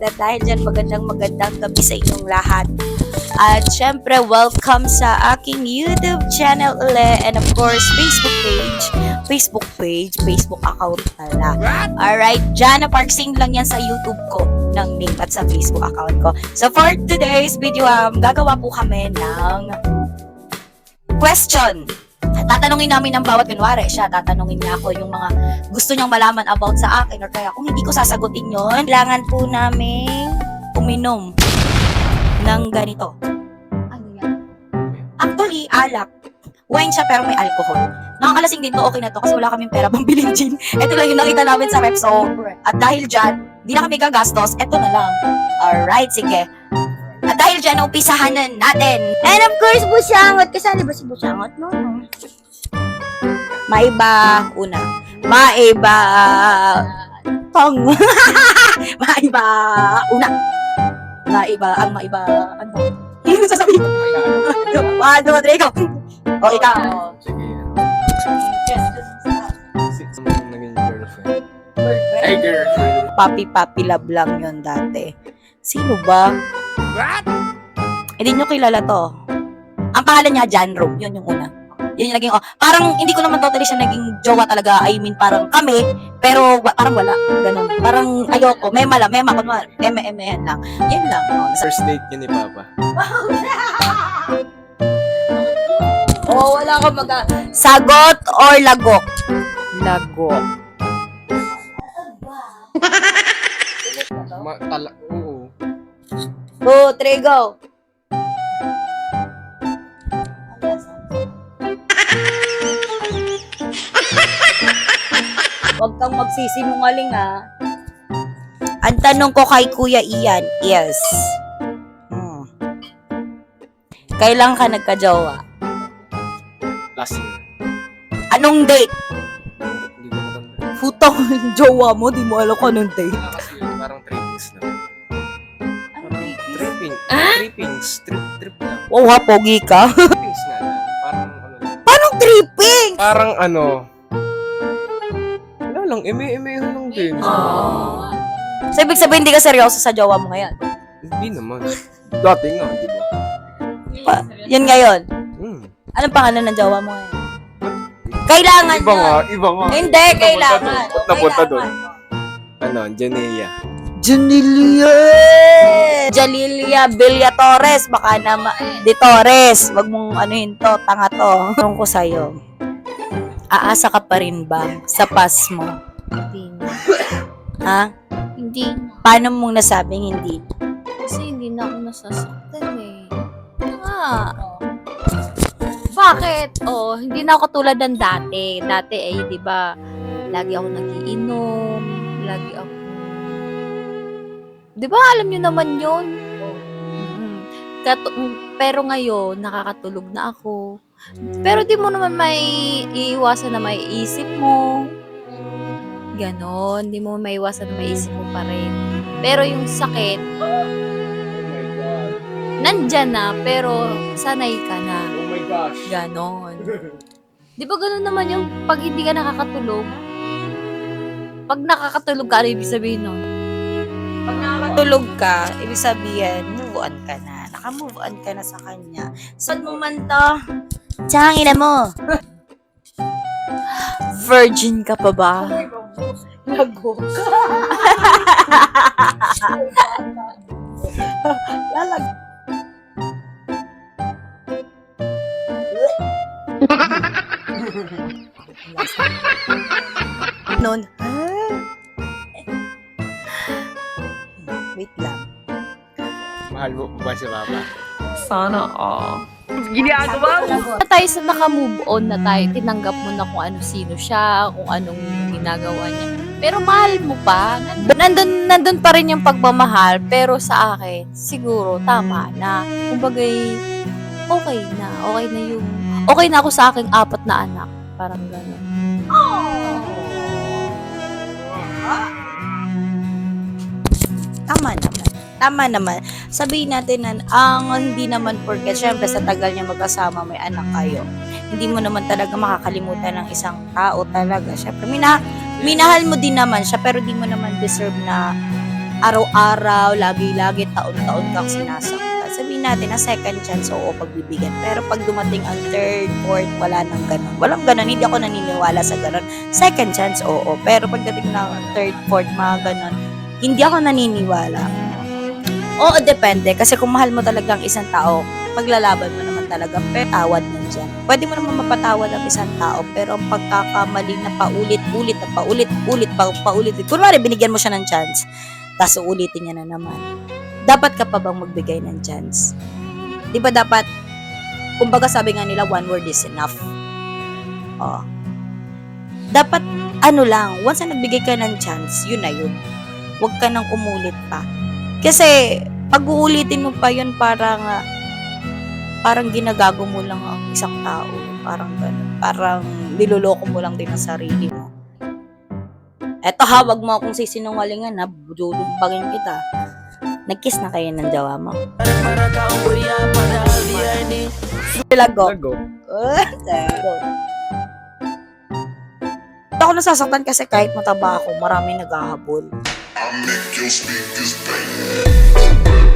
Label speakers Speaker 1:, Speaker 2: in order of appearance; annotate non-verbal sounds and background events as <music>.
Speaker 1: At dahil dyan, magandang magandang gabi sa inyong lahat. At syempre, welcome sa aking YouTube channel ulit. And of course, Facebook page. Facebook page, Facebook account pala. Alright, Jana Parksing lang yan sa YouTube ko ng name at sa Facebook account ko. So for today's video, um, gagawa po kami ng question. Tatanungin namin ng bawat kunwari siya, tatanungin niya ako yung mga gusto niyang malaman about sa akin or kaya kung hindi ko sasagutin yon, kailangan po namin uminom ng ganito. Ano yan? Actually, alak. Wine siya pero may alcohol. Nakakalasing din to, okay na to kasi wala kaming pera pang bilhin gin. <laughs> Ito lang yung nakita namin sa Repso. At dahil dyan, di na kami gagastos, eto na lang. Alright, sige. At dahil dyan, umpisahan na natin. And of course, busangot. Kasali ba si busangot? No, no. Maiba, una. Maiba, tong. <laughs> maiba, una. Maiba, ang maiba, ano? Hindi ko sasabihin. One, two, three, go. O, ikaw.
Speaker 2: Sige. Six mo naging girlfriend. Ay, girlfriend.
Speaker 1: Papi-papi love lang yun dati. Sino ba?
Speaker 2: What?
Speaker 1: Hindi nyo kilala to. Ang pangalan niya, Jan Rome. Yun yung una. Yun yung naging, oh, parang hindi ko naman totally siya naging jowa talaga. I mean, parang kami, pero wa- parang wala. Ganun. Parang ayoko. Mema lang, mema. Kunwari, eme, eme lang. Yan lang. Oh, nasa-
Speaker 2: First date niya ni Papa. <laughs>
Speaker 1: oh, wala akong mag Sagot or lagok? Lagok. <laughs>
Speaker 2: Ma tala oo.
Speaker 1: Two, three, go. Huwag kang magsisinungaling ha. Ang tanong ko kay Kuya Ian is, hmm, kailan ka nagka-jowa?
Speaker 2: Last year.
Speaker 1: Anong date?
Speaker 2: Hindi ko matanda.
Speaker 1: Putang <laughs> jowa mo, di mo alam kung anong date.
Speaker 2: Last year, parang trippings na.
Speaker 1: Ano
Speaker 2: Tripping. Trippings. Trip, trip lang.
Speaker 1: Wow ha, pogi ka.
Speaker 2: Trippings nga lang. Parang ano lang.
Speaker 1: Anong tripping?
Speaker 2: Parang ano. Lang. Eme-eme lang din.
Speaker 1: So, ibig sabihin, hindi ka seryoso sa jowa mo ngayon?
Speaker 2: Hindi naman. Dati nga, di ba?
Speaker 1: Pa, yun ngayon.
Speaker 2: Hmm.
Speaker 1: Anong pangalan ng jowa mo ngayon? Kailangan
Speaker 2: Iba
Speaker 1: yun.
Speaker 2: nga, iba nga.
Speaker 1: Hindi, kailangan.
Speaker 2: Ba't napunta doon? Ano, Janea.
Speaker 1: Janilia! Janilia Villa Torres. Baka naman. Di Torres. Wag mong anuhin to. Tanga to. Tanong ko sa'yo. Aasa ka pa rin ba sa pas mo?
Speaker 3: Hindi na.
Speaker 1: Ha?
Speaker 3: Hindi na.
Speaker 1: Paano mong nasabing hindi?
Speaker 3: Kasi hindi na ako nasasaktan eh. Ano nga? Bakit? Oh, hindi na ako katulad ng dati. Dati eh, di ba, lagi ako nagiinom, lagi ako... Di ba, alam niyo naman yun? Mm. Katu- pero ngayon, nakakatulog na ako. Pero di mo naman may iiwasan na may isip mo. Ganon. Di mo may iwasan na may isip mo pa rin. Pero yung sakit,
Speaker 2: Oh
Speaker 3: nandyan na, pero sanay ka na.
Speaker 2: Oh my gosh.
Speaker 3: Ganon. <laughs> Di ba ganon naman yung pag hindi ka nakakatulog? Pag nakakatulog ka, ano ibig sabihin nun?
Speaker 1: Pag nakakatulog ka, ibig sabihin, move on ka na. Naka-move on ka na sa kanya. Saan mo man to? Tsang ina mo. <laughs> Virgin ka pa ba? Lago ka. Lalag. <laughs> Noon. Wait lang.
Speaker 2: Mahal mo ba si Papa?
Speaker 4: Sana all.
Speaker 3: Na tayo sa naka-move on na tayo, tinanggap mo na kung ano sino siya, kung anong ginagawa niya. Pero mahal mo pa. Nandun, nandun pa rin yung pagmamahal, pero sa akin, siguro, tama na. Kumbagay, okay na. Okay na yung, okay na ako sa aking apat na anak. Parang gano'n.
Speaker 1: Tama naman. Tama naman. Sabihin natin na ang hindi naman porket syempre sa tagal niya magkasama may anak kayo. Hindi mo naman talaga makakalimutan ng isang tao talaga. Syempre mina minahal mo din naman siya pero di mo naman deserve na araw-araw, lagi-lagi, taon-taon kang sinasaktan. Sabihin natin na second chance, oo, pagbibigyan. Pero pag dumating ang third, fourth, wala nang ganun. Walang ganun, hindi ako naniniwala sa ganun. Second chance, oo. Pero pagdating ng third, fourth, mga ganun, hindi ako naniniwala. Oo, depende. Kasi kung mahal mo talaga ang isang tao, paglalaban mo naman talaga, pero tawad mo dyan. Pwede mo naman mapatawad ang isang tao, pero ang pagkakamali na paulit-ulit, na paulit-ulit, pa, paulit kunwari binigyan mo siya ng chance, tapos uulitin niya na naman. Dapat ka pa bang magbigay ng chance? Di ba dapat, kumbaga sabi nga nila, one word is enough. Oh. Dapat, ano lang, once na nagbigay ka ng chance, yun na yun. Huwag ka nang umulit pa. Kasi, pag uulitin mo pa yun, parang, ah, parang ginagago mo lang ang isang tao. Parang ganun. Parang niloloko mo lang din ang sarili mo. Eto ha, wag mo akong sisinungalingan ha. Dudubagin kita. Nag-kiss na kayo ng jawa mo. Lago.
Speaker 2: Lago.
Speaker 1: Lago. Ako nasasaktan kasi kahit mataba ako, marami naghahabol.
Speaker 5: I make your speakers bang.